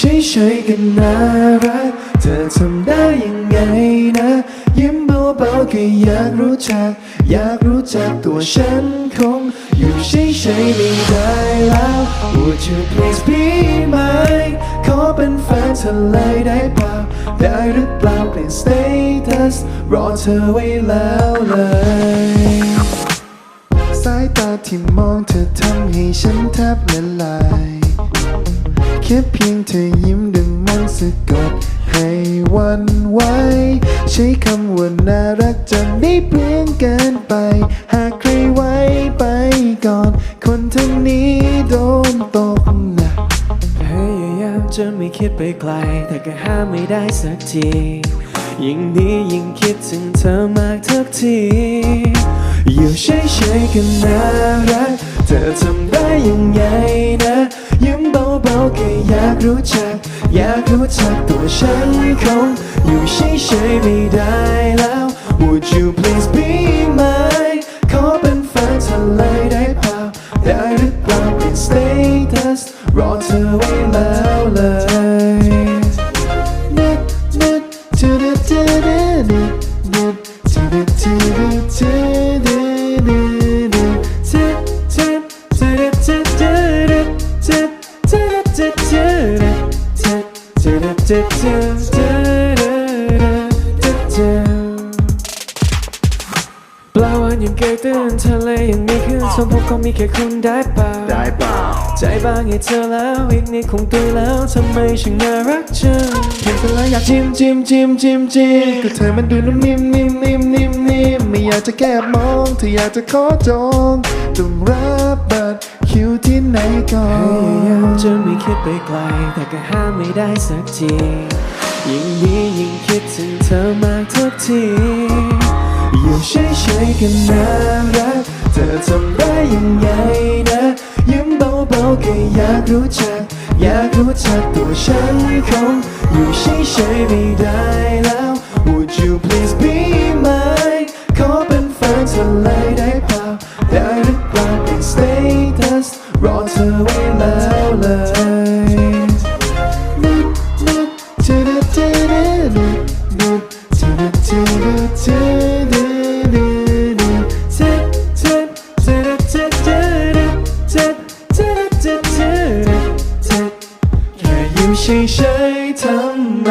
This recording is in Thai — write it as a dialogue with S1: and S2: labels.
S1: เฉยๆกันน่ารัก เธอทำได้ยังไงนะ ยิ้มเบาๆก็อยากรู้จัก อยากรู้จักตัวฉันคง อยู่เฉยๆไม่ได้แล้ว Would you please be mine ขอเป็นแฟนเธอเลยได้เปล่า ได้หรือเปล่าเปลี่ยน status รอเธอไว้แล้วเลยสายตาที่มองเธอทำให้ฉันแทบละลาย ค่เพียงเธอยิ้มดึงมันสะกดให้วันไหวใช้คำว่าน่ารักจะได้เปลี่ยนเกินไป หากใครไว้ไปก่อน คนทั้งนี้โดนตกหนัก
S2: พยายามจะไม่คิดไปไกล แต่ก็ห้ามไม่ได้สักทียิ่งนี้ยิ่งคิดถึงเธอมากทุกที
S1: อยู่เฉยๆกันน่ารัก เธอทำได้ยังไงนะ เบาๆแค่อยากรู้จัก อยากรู้จักตัวฉันคงอยู่เฉยๆไม่ได้แล้ว Would you please be mine ขอเป็นแฟนเธอเลยได้เปล่าได้หรือเปล่าเป็น status รอเธอไว้แล้วเลย
S2: ปลาวันยังเกยตื้นทะเลยังมีคลื่นส่วนผมคงมีแค่คุณได้เปล่า
S1: ได้เปล่า
S2: ใจบางให้เธอแล้วอีกนิดคงตุยแล้วทำไมฉันน่ารักจัง
S1: เห็นเธอแล้วอยากจิ้มจิ้มจิ้มจิ้มจิ้มก็เธอมันดูนุ่มนิ่มนิ่มนิ่มนิ่มนิ่มไม่อยากจะแก้มองเธออยากจะขอจองต้องรับ ที่ไหนก่อ
S2: พยายามจะไม่คิดไปไกล แต่ก็ห้ามไม่ได้สักที ยิ่งนี้ยิ่งคิดถึงเธอมากทุกที
S1: อยู่เฉยๆกันน่ารัก เธอทำได้ยังไงนะยิ้มเบาๆก็อยากรู้จัก อยากรู้จักตัวฉันคงอยู่เฉยๆไม่ได้แล้ว รอเธอไว้แล้วเลยนิดนิดจดจดนิดนิดจดจดจดนิดนิดจดจดจดจดจดจดจดจดจดแค่ยิ้มเฉยๆทำไม